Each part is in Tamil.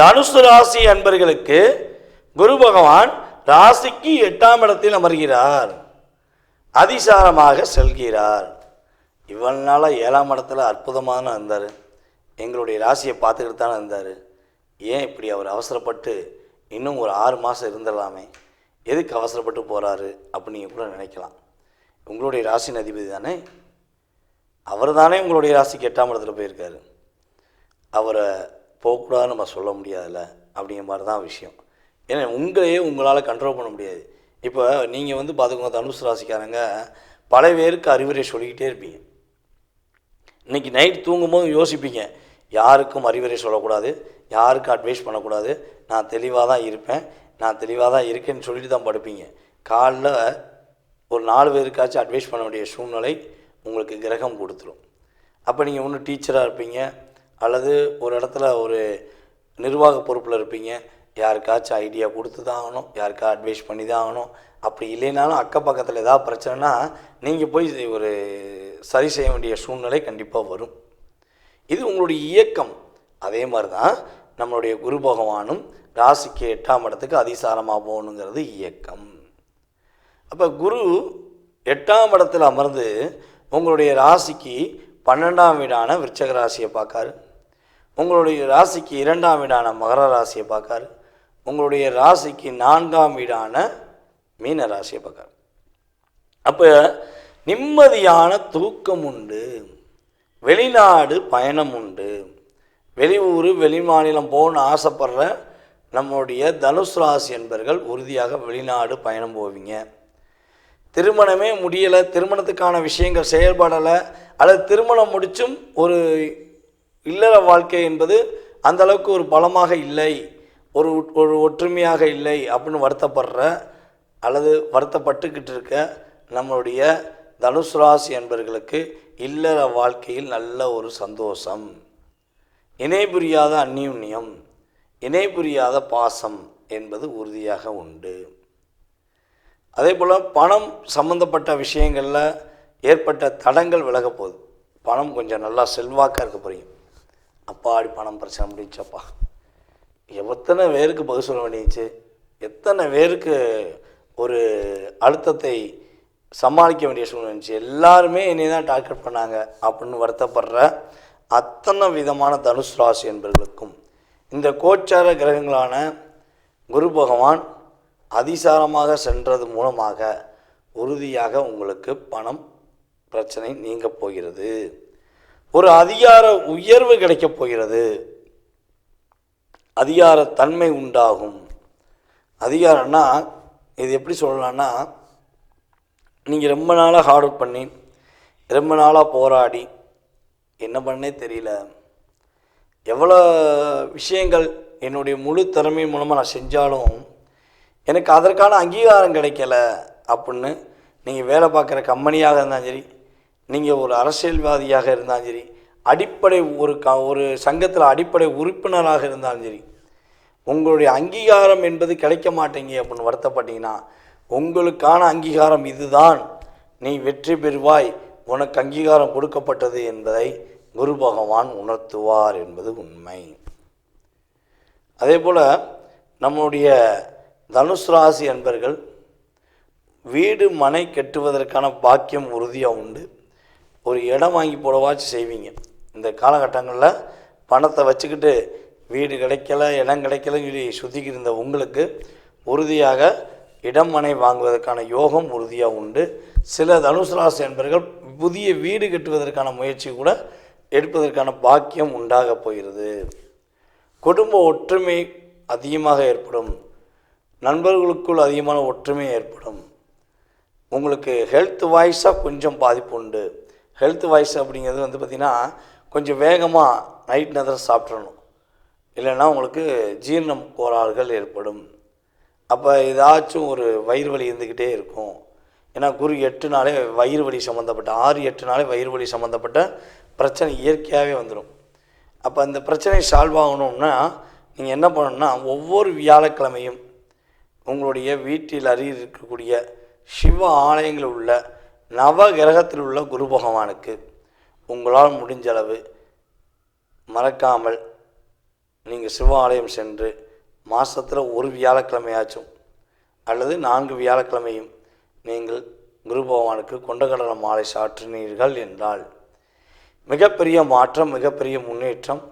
தனுசு ராசி அன்பர்களுக்கு குரு பகவான் ராசிக்கு எட்டாம் இடத்தில் அமர்கிறார். அதிசாரமாக செல்கிறார். இவ்வளவு நாளாக ஏழாம் இடத்துல அற்புதமான இருந்தார் எங்களுடைய ராசியை பார்த்துக்கிட்டு தானே இருந்தார் ஏன் இப்படி அவர் அவசரப்பட்டு இன்னும் ஒரு ஆறு மாதம் இருந்துடலாமே? எதுக்கு அவசரப்பட்டு போகிறாரு அப்படின்னு கூட நினைக்கலாம். உங்களுடைய ராசியின் அதிபதி தானே? அவர் தானே உங்களுடைய ராசிக்கு எட்டாம் இடத்துல போயிருக்காரு. அவரை போகக்கூடாதுன்னு நம்ம சொல்ல முடியாதுல்ல? அப்படிங்கிற மாதிரி தான் விஷயம். ஏன்னா உங்களையே உங்களால் கண்ட்ரோல் பண்ண முடியாது. இப்போ நீங்கள் வந்து பார்த்துக்கோங்க தனுசு ராசிக்காரங்க பல பேருக்கு அறிவுரை சொல்லிக்கிட்டே இருப்பீங்க. இன்னைக்கு நைட் தூங்கும்போது யோசிப்பீங்க யாருக்கும் அறிவுரை சொல்லக்கூடாது யாருக்கும் அட்வைஸ் பண்ணக்கூடாது. நான் தெளிவாக தான் இருப்பேன் நான் தெளிவாக தான் இருக்கேன்னு சொல்லிட்டு தான் படுப்பீங்க. காலைல ஒரு நாலு பேருக்காச்சும் அட்வைஸ் பண்ண வேண்டிய சூழ்நிலை உங்களுக்கு கிரகம் கொடுத்துரும். அப்போ நீங்கள் ஒன்று டீச்சராக இருப்பீங்க அல்லது ஒரு இடத்துல ஒரு நிர்வாக பொறுப்பில் இருப்பீங்க. யாருக்காச்சும் ஐடியா கொடுத்து தான் ஆகணும் யாருக்கா அட்வைஸ் பண்ணி தான் ஆகணும் அப்படி இல்லைனாலும் அக்கம் பக்கத்தில் ஏதாவது பிரச்சனைனா நீங்கள் போய் ஒரு சரி செய்ய வேண்டிய சூழ்நிலை கண்டிப்பாக வரும். இது உங்களுடைய இயக்கம். அதே மாதிரி தான் நம்மளுடைய குரு பகவானும் ராசிக்கு எட்டாம் இடத்துக்கு அதிசாரமாக போகணுங்கிறது இயக்கம். அப்போ குரு எட்டாம் இடத்துல அமர்ந்து உங்களுடைய ராசிக்கு பன்னெண்டாம் வீடான விருச்சக ராசியை பார்க்காரு. உங்களுடைய ராசிக்கு இரண்டாம் வீடான மகர ராசியை பார்க்காரு. உங்களுடைய ராசிக்கு நான்காம் வீடான மீன ராசியை பார்க்காரு. அப்போ நிம்மதியான தூக்கம் உண்டு. வெளிநாடு பயணம் உண்டு. வெளியூர் வெளிமாநிலம் போகணும்னு ஆசைப்படுற நம்முடைய தனுசு ராசி என்பர்கள் உறுதியாக வெளிநாடு பயணம் போவீங்க. திருமணமே முடியலை திருமணத்துக்கான விஷயங்கள் செயல்படலை அல்லது திருமணம் முடிச்சும் ஒரு இல்லற வாழ்க்கை என்பது அந்த அளவுக்கு ஒரு பலமாக இல்லை ஒரு ஒரு ஒற்றுமையாக இல்லை அப்படின்னு வருத்தப்படுற அல்லது வருத்தப்பட்டுக்கிட்டு இருக்க நம்மளுடைய தனுசு ராசி என்பர்களுக்கு இல்லற வாழ்க்கையில் நல்ல ஒரு சந்தோஷம். இணை புரியாத அந்நியுன்யம் இணை புரியாத பாசம் என்பது உறுதியாக உண்டு. அதே போல் பணம் சம்மந்தப்பட்ட விஷயங்களில் ஏற்பட்ட தடங்கள் விலக போகுது. பணம் கொஞ்சம் நல்லா செல்வாக்காக இருக்க போகிறீங்க அப்பாடி பணம் பிரச்சனை முடிச்சப்பா எத்தனை பேருக்கு பதில் சொல்ல வேண்டியச்சு எத்தனை பேருக்கு ஒரு அழுத்தத்தை சமாளிக்க வேண்டிய சூழ்நிலை இருந்துச்சு? எல்லாருமே என்னை தான் டார்கெட் பண்ணாங்க அப்படின்னு வருத்தப்படுற அத்தனை விதமான தனுஷ் ராசி என்பவர்களுக்கும் இந்த கோச்சார கிரகங்களான குரு பகவான் அதிசாரமாக சென்றது மூலமாக உறுதியாக உங்களுக்கு பணம் பிரச்சனை நீங்க போகிறது. ஒரு அதிகார உயர்வு கிடைக்கப் போகிறது. அதிகார தன்மை உண்டாகும். அதிகாரம்னா இது எப்படி சொல்லலாம்னா நீங்கள் ரொம்ப நாளாக ஹார்ட் ஒர்க் பண்ணி ரொம்ப நாளாக போராடி என்ன பண்ணே தெரியல. எவ்வளோ விஷயங்கள் என்னுடைய முழு திறமை மூலமாக நான் செஞ்சாலும் எனக்கு அதற்கான அங்கீகாரம் கிடைக்கல அப்படின்னு நீங்கள் வேலை பார்க்குற கம்பெனியாக இருந்தாலும் சரி நீங்கள் ஒரு அரசியல்வாதியாக இருந்தாலும் சரி அடிப்படை ஒரு க ஒரு சங்கத்தில் அடிப்படை உறுப்பினராக இருந்தாலும் சரி உங்களுடைய அங்கீகாரம் என்பது கிடைக்க மாட்டேங்க அப்படின்னு வருத்தப்பட்டீங்கன்னா உங்களுக்கான அங்கீகாரம் இதுதான். நீ வெற்றி பெறுவாய். உனக்கு அங்கீகாரம் கொடுக்கப்பட்டது என்பதை குரு பகவான் உணர்த்துவார் என்பது உண்மை. அதே போல் நம்முடைய தனுஷ் ராசி அன்பர்கள் வீடு மனை கட்டுவதற்கான பாக்கியம் உறுதியாக உண்டு. ஒரு இடம் வாங்கி போடவாச்சும் செய்வீங்க. இந்த காலகட்டங்களில் பணத்தை வச்சுக்கிட்டு வீடு கிடைக்கல இடம் கிடைக்கலன்னு சொல்லி சுற்றிக்கிட்டு இருந்த உங்களுக்கு உறுதியாக இடம் மனை வாங்குவதற்கான யோகம் உறுதியாக உண்டு. சில தனுசு ராசி என்பர்கள் புதிய வீடு கட்டுவதற்கான முயற்சி கூட எடுப்பதற்கான பாக்கியம் உண்டாக போகிறது. குடும்ப ஒற்றுமை அதிகமாக ஏற்படும். நண்பர்களுக்குள் அதிகமான ஒற்றுமை ஏற்படும். உங்களுக்கு ஹெல்த் வாய்ஸாக கொஞ்சம் பாதிப்பு உண்டு. ஹெல்த் வாய்ஸ் அப்படிங்கிறது வந்து பார்த்திங்கன்னா கொஞ்சம் வேகமாக நைட் நேரம் சாப்பிட்றணும் இல்லைன்னா உங்களுக்கு ஜீரணம் கோளாறுகள் ஏற்படும். அப்போ ஏதாச்சும் ஒரு வயிறு வலி இருந்துக்கிட்டே இருக்கும். ஏன்னா குரு எட்டு நாளே வயிறு வலி சம்மந்தப்பட்ட ஆறு எட்டு நாளே வயிறு வலி சம்மந்தப்பட்ட பிரச்சனை இயற்கையாகவே வந்துடும் அப்போ அந்த பிரச்சனை சால்வ் ஆகணும்னா நீங்கள் என்ன பண்ணணும்னா ஒவ்வொரு வியாழக்கிழமையும் உங்களுடைய வீட்டில் அருகில் இருக்கக்கூடிய சிவ ஆலயங்களில் உள்ள நவ கிரகத்தில் உள்ள குரு பகவானுக்கு உங்களால் முடிஞ்சளவு மறக்காமல் நீங்கள் சிவாலயம் சென்று மாதத்தில் ஒரு வியாழக்கிழமையாச்சும் அல்லது நான்கு வியாழக்கிழமையும் நீங்கள் குரு பகவானுக்கு கொண்டகடல மாலை சாற்றினீர்கள் என்றால் மிகப்பெரிய மாற்றம் மிகப்பெரிய முன்னேற்றம்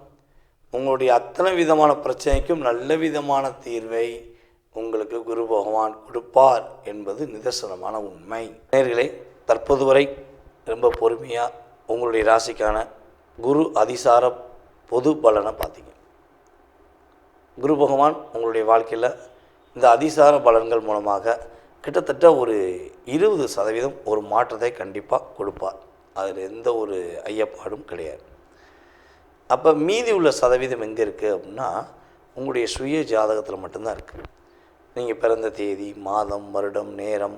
உங்களுடைய அத்தனை விதமான பிரச்சனைக்கும் நல்ல விதமான தீர்வை உங்களுக்கு குரு பகவான் கொடுப்பார் என்பது நிதர்சனமான உண்மை. நேர்களை தற்போது வரை ரொம்ப பொறுமையாக உங்களுடைய ராசிக்கான குரு அதிசார பொது பலனை பார்த்தீங்க. குரு பகவான் உங்களுடைய வாழ்க்கையில் இந்த அதிசார பலன்கள் மூலமாக கிட்டத்தட்ட ஒரு இருபது சதவீதம் ஒரு மாற்றத்தை கண்டிப்பாக கொடுப்பார். அதில் எந்த ஒரு ஐயப்பாடும் கிடையாது. அப்போ மீதி உள்ள சதவீதம் எங்கே இருக்குது அப்படின்னா உங்களுடைய சுய ஜாதகத்தில் மட்டும்தான் இருக்குது நீங்கள் பிறந்த தேதி மாதம் வருடம் நேரம்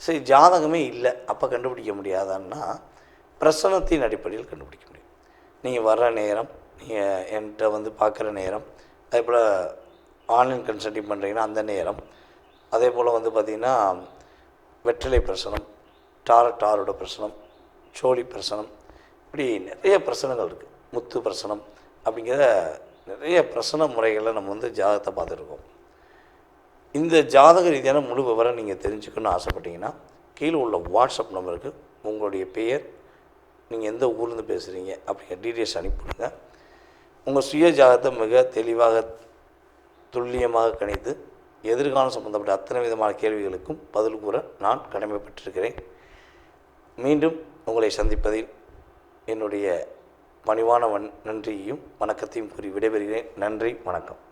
சரி ஜாதகமே இல்லை. அப்போ கண்டுபிடிக்க முடியாதான்னா பிரசனத்தின் அடிப்படையில் கண்டுபிடிக்க முடியும். நீங்கள் வர்ற நேரம் நீங்கள் என்கிட்ட வந்து பார்க்குற நேரம் அதே போல் ஆன்லைன் கன்சல்டிங் பண்ணுறீங்கன்னா அந்த நேரம். அதே போல் வந்து பார்த்திங்கன்னா வெற்றிலை பிரசனம் டார டாரோட பிரசனம் சோழி பிரசனம் இப்படி நிறைய பிரசனங்கள் இருக்குது முத்து பிரசனம் அப்படிங்கிற நிறைய பிரசன முறைகளை நம்ம வந்து ஜாதகத்தை பார்த்துருக்கோம் இந்த ஜாதக ரீதியான முழு விவரம் நீங்கள் தெரிஞ்சுக்கணும்னு ஆசைப்பட்டீங்கன்னா கீழே உள்ள வாட்ஸ்அப் நம்பருக்கு உங்களுடைய பெயர் நீங்கள் எந்த ஊர்லேருந்து பேசுகிறீங்க அப்படிங்கிற டீட்டெயில்ஸ் அனுப்பிவிடுங்க உங்கள் சுய ஜாதகத்தை மிக தெளிவாக துல்லியமாக கணித்து எதிர்காலம் சம்பந்தப்பட்ட அத்தனை விதமான கேள்விகளுக்கும் பதில் கூற நான் கடமைப்பட்டிருக்கிறேன். மீண்டும் உங்களை சந்திப்பதில் என்னுடைய பணிவான வன் நன்றியையும் வணக்கத்தையும் கூறி விடைபெறுகிறேன். நன்றி வணக்கம்.